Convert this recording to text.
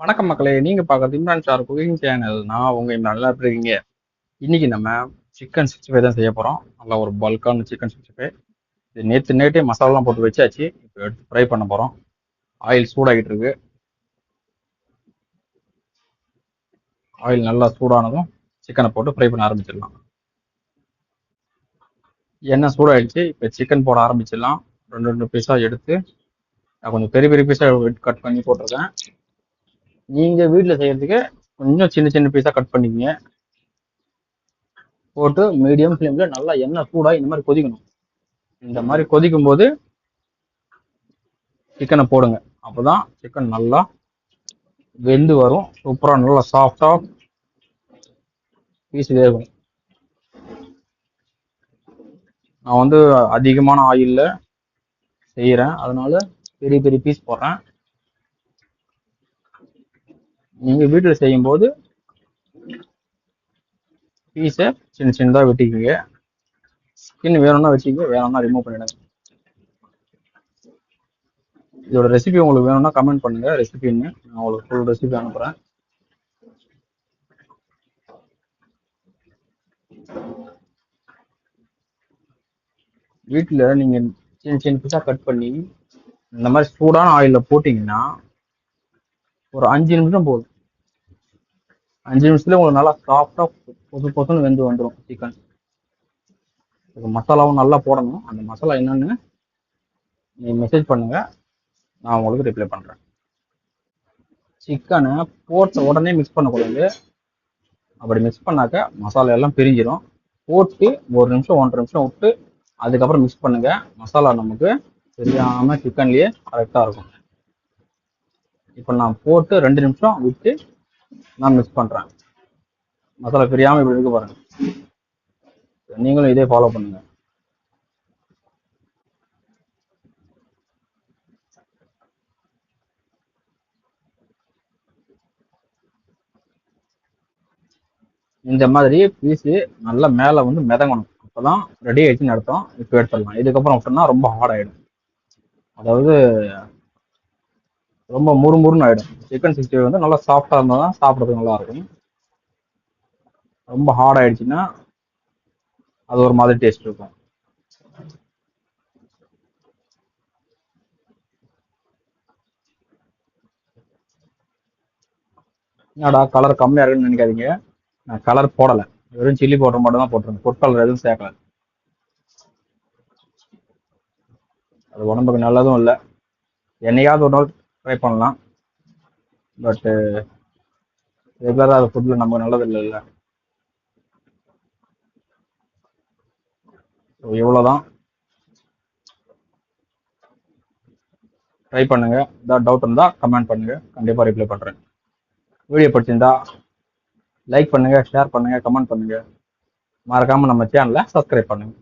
வணக்கம் மக்களே நீங்க பாக்குறது இம்ரான் சார் குக்கிங் சேனல் நான் உங்க இம்ரான் நல்லா இருக்கீங்க. இன்னைக்கு நம்ம சிக்கன் சிக்ஸ்டி ஃபைவ் தான் செய்ய போறோம். நல்லா ஒரு பல்கான சிக்கன் சிக்ஸ்டி ஃபைவ் இது நேற்று நேற்றே மசாலாலாம் போட்டு வச்சாச்சு. இப்போ எடுத்து ஃப்ரை பண்ண போறோம். ஆயில் சூடாகிட்டு இருக்கு. ஆயில் நல்லா சூடானதும் சிக்கனை போட்டு ஃப்ரை பண்ண ஆரம்பிச்சிடலாம். எண்ணெய் சூடாயிடுச்சு. இப்போ சிக்கன் போட ஆரம்பிச்சிடலாம். ரெண்டு ரெண்டு பீஸாக எடுத்து நான் கொஞ்சம் பெரிய பெரிய பீஸாக கட் பண்ணி போட்டிருக்கேன். நீங்க வீட்டில் செய்யறதுக்கு கொஞ்சம் சின்ன சின்ன பீஸாக கட் பண்ணிக்கங்க. போட்டு மீடியம் ஃப்ளேம்ல நல்லா எண்ணெய் சூடாக இந்த மாதிரி கொதிக்கணும். இந்த மாதிரி கொதிக்கும் போது சிக்கனை போடுங்க. அப்போதான் சிக்கன் நல்லா வெந்து வரும். சூப்பராக நல்லா சாஃப்டாக பீஸ் வேகும். நான் வந்து அதிகமான ஆயிலில் செய்கிறேன் அதனால பெரிய பெரிய பீஸ் போடுறேன். நீங்க வீட்டில் செய்யும்போது பீஸை சின்ன சின்னதாக வெட்டிக்குங்க. ஸ்கின் வேணும்னா வச்சுக்கோங்க வேணும்னா ரிமூவ் பண்ணிடுங்க இதோட ரெசிபி உங்களுக்கு வேணும்னா கமெண்ட் பண்ணுங்க. ரெசிபின்னு நான் உங்களுக்கு ஃபுல் ரெசிபி அனுப்புறேன். வீட்டில் நீங்கள் சின்ன சின்ன பீஸாக கட் பண்ணி இந்த மாதிரி சூடான ஆயிலில் போட்டிங்கன்னா ஒரு அஞ்சு நிமிஷம் போதும். அஞ்சு நிமிஷத்துல உங்களுக்கு நல்லா சாஃப்டா பொசு பொசுன்னு வெந்து வந்துடும் சிக்கன் மசாலாவும் நல்லா போடணும். அந்த மசாலா என்னன்னு நீ மெசேஜ் பண்ணுங்க. நான் உங்களுக்கு ரிப்ளை பண்றேன். சிக்கனை போட்ட உடனே மிக்ஸ் பண்ணக்கூடாது. அப்படி மிக்ஸ் பண்ணாக்க மசாலா எல்லாம் பிரிஞ்சிடும் போட்டு ஒரு நிமிஷம் ஒன்றரை நிமிஷம் விட்டு அதுக்கப்புறம் மிக்ஸ் பண்ணுங்க. மசாலா நமக்கு தெரியாம சிக்கன்லயே கரெக்டா இருக்கும். இப்போ நான் போட்டு ரெண்டு நிமிஷம் விட்டு நான் மிஸ் பண்றேன். மசாலா பிரியாம இப்படி இருக்க பாருங்க. நீங்களும் இதே ஃபாலோ பண்ணுங்க. இந்த மாதிரி பீஸு நல்லா மேலே வந்து மிதங்கணும். அப்போதான் ரெடி ஆயிடுச்சுன்னு அர்த்தம். இப்போ எடுத்துடலாம். இதுக்கப்புறம் விட்டோம்னா ரொம்ப ஹார்ட் ஆகிடும் அதாவது ரொம்ப முறுமுறுன்னு ஆயிடும். சிக்கன் சிக்ஸ்டி வந்து நல்லா சாஃப்டா இருந்தால் தான் சாப்பிட்றதுக்கு நல்லா இருக்கும். ரொம்ப ஹார்ட் ஆயிடுச்சுன்னா அது ஒரு மாதிரி டேஸ்ட் இருக்கும். என்னடா கலர் கம்மியா இருக்குன்னு நினைக்காதீங்க. நான் கலர் போடலை. வெறும் சில்லி பவுடர் மட்டும் தான் போட்டிருந்தேன். ஃபுட் கலர் எதுவும் சேர்க்கல. அது உடம்புக்கு நல்லதும் இல்லை. என்னையாவது ஒரு நாள் ட்ரை பண்ணலாம். பட்டு ரெகுலராக uh, அது ஃபுட்டில் நமக்கு நல்லது இல்லைல்ல ஸோ இவ்வளோதான் ட்ரை பண்ணுங்க. ஏதாவது டவுட் இருந்தால் கமெண்ட் பண்ணுங்க. கண்டிப்பாக ரிப்ளை பண்ணுறேன் வீடியோ பிடிச்சிருந்தா லைக் பண்ணுங்க ஷேர் பண்ணுங்க கமெண்ட் பண்ணுங்க. மறக்காமல் நம்ம சேனலை சப்ஸ்கிரைப் பண்ணுங்கள்